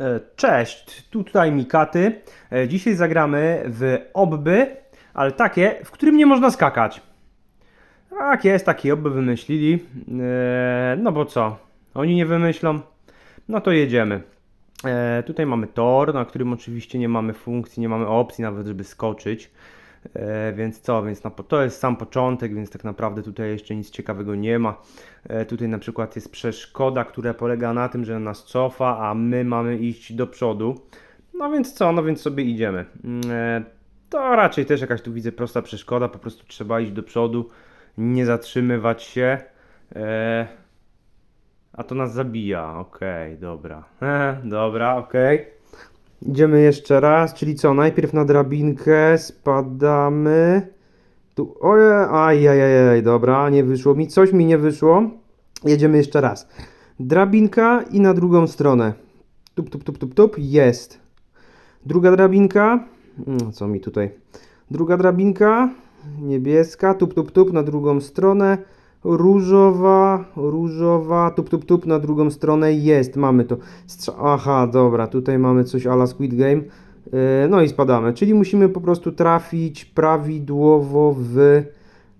E, Cześć, tutaj Mikaty. E, Dzisiaj zagramy w obby, ale takie, w którym nie można skakać. Tak jest, takie obby wymyślili. E, No bo co? Oni nie wymyślą? No to jedziemy. Tutaj mamy tor, na którym oczywiście nie mamy funkcji, nie mamy opcji nawet, żeby skoczyć. E, więc co, więc na, to jest sam początek, więc tak naprawdę tutaj jeszcze nic ciekawego nie ma. E, tutaj na przykład jest przeszkoda, która polega na tym, że nas cofa, a my mamy iść do przodu. No więc co, no więc sobie idziemy. Mm, E, to raczej też jakaś tu widzę prosta przeszkoda, po prostu trzeba iść do przodu, nie zatrzymywać się. A to nas zabija, okej, dobra. dobra, okej. Idziemy jeszcze raz, czyli co, najpierw na drabinkę, spadamy. Tu, ojej, ajajajaj, dobra, nie wyszło mi, coś mi nie wyszło. Jedziemy jeszcze raz. Drabinka i na drugą stronę. Tup, tup, tup, tup, tup, jest. Druga drabinka, no, co mi tutaj, druga drabinka, niebieska, tup, tup, tup, na drugą stronę. Różowa, różowa, tup, tup, tup, na drugą stronę jest, mamy to. Strza- Aha, dobra, tutaj mamy coś ala Squid Game. Yy, No i spadamy, czyli musimy po prostu trafić prawidłowo w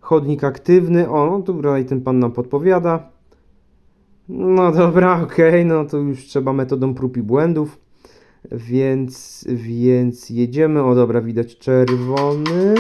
chodnik aktywny. O, no tutaj ten pan nam podpowiada. No dobra, okej, no to już trzeba metodą prób i błędów. Więc, więc jedziemy. O dobra, widać czerwony.